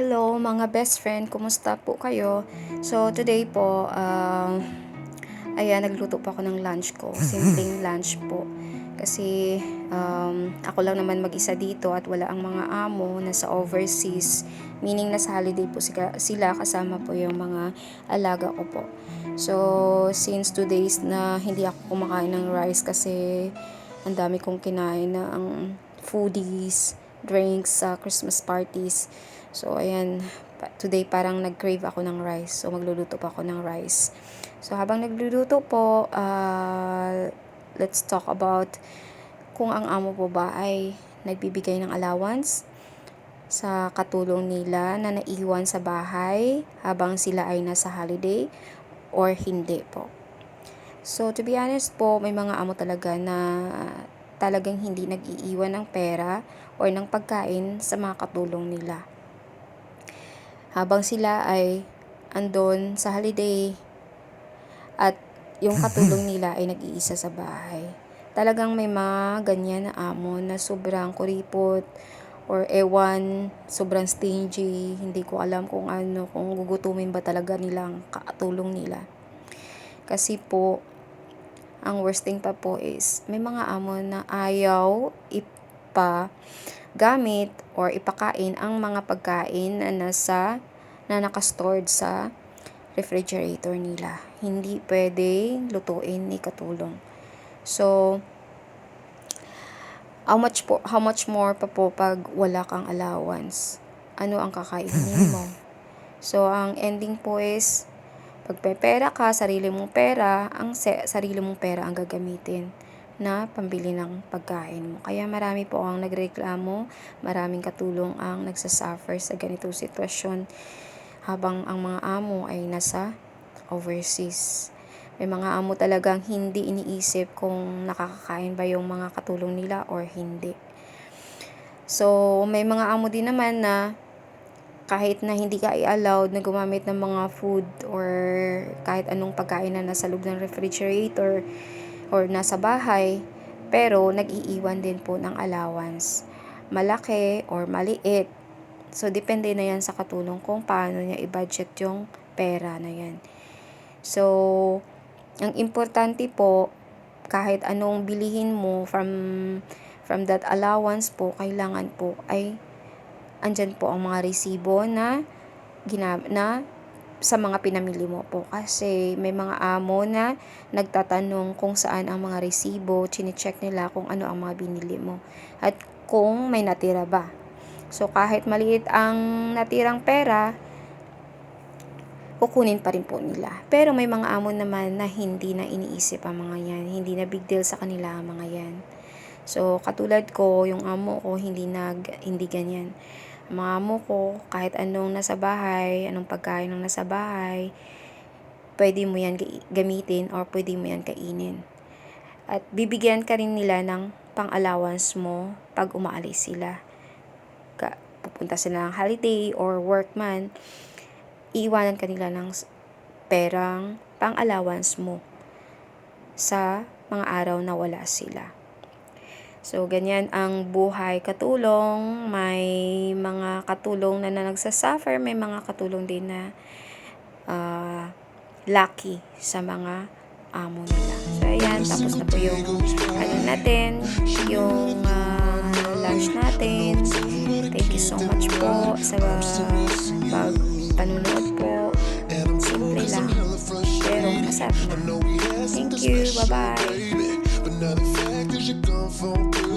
Hello mga best friend, kumusta po kayo? So today po, um, ayan, nagluto po ako ng lunch ko. Simpleng lunch po. Kasi um, ako lang naman mag-isa dito at wala ang mga amo nasa overseas. Meaning nasa holiday po sila, sila kasama po yung mga alaga ko po. So since two days na hindi ako kumakain ng rice kasi ang dami kong kinain na ang foodies, drinks sa Christmas parties. So, ayan, today parang nag-crave ako ng rice. So, magluluto pa ako ng rice. So, habang nagluluto po, uh, let's talk about kung ang amo po ba ay nagbibigay ng allowance sa katulong nila na naiwan sa bahay habang sila ay nasa holiday or hindi po. So, to be honest po, may mga amo talaga na talagang hindi nag-iiwan ng pera or ng pagkain sa mga katulong nila. Habang sila ay andon sa holiday at yung katulong nila ay nag-iisa sa bahay. Talagang may mga ganyan na amo na sobrang kuripot or ewan, sobrang stingy, hindi ko alam kung ano, kung gugutumin ba talaga nilang katulong nila. Kasi po, ang worst thing pa po is may mga amo na ayaw ipa gamit or ipakain ang mga pagkain na nasa na nakastored sa refrigerator nila. Hindi pwede lutuin ni katulong. So, how much po how much more pa po pag wala kang allowance? Ano ang kakainin mo? So, ang ending po is pagpepera ka, sarili mong pera, ang se- sarili mong pera ang gagamitin na pambili ng pagkain mo. Kaya marami po ang nagreklamo, maraming katulong ang nagsasuffer sa ganitong sitwasyon habang ang mga amo ay nasa overseas. May mga amo talagang hindi iniisip kung nakakakain ba yung mga katulong nila or hindi. So, may mga amo din naman na kahit na hindi ka i-allowed na gumamit ng mga food or kahit anong pagkain na nasa loob ng refrigerator or nasa bahay, pero nag-iiwan din po ng allowance. Malaki or maliit. So, depende na yan sa katulong kung paano niya i-budget yung pera na yan. So, ang importante po, kahit anong bilihin mo from from that allowance po, kailangan po ay andyan po ang mga resibo na gina, na sa mga pinamili mo po. Kasi may mga amo na nagtatanong kung saan ang mga resibo, chinecheck nila kung ano ang mga binili mo. At kung may natira ba. So kahit maliit ang natirang pera, kukunin pa rin po nila. Pero may mga amo naman na hindi na iniisip ang mga yan. Hindi na big deal sa kanila ang mga yan. So, katulad ko, yung amo ko, hindi nag, hindi ganyan. Mga ko, kahit anong nasa bahay, anong pagkain ng nasa bahay, pwede mo yan ga- gamitin or pwede mo yan kainin. At bibigyan ka rin nila ng pang-allowance mo pag umaalis sila. Ka, pupunta sila ng holiday or work man, iiwanan ka nila ng perang pang-allowance mo sa mga araw na wala sila. So, ganyan ang buhay katulong. May mga katulong na, na. May mga katulong din na ah, lucky sa mga amo nila. So, ayan. Tapos na po yung ano natin. Yung ah, lunch natin. Thank you so much po sa pag panunood po. Simple lang. Pero masarap na. Thank you. Bye-bye. love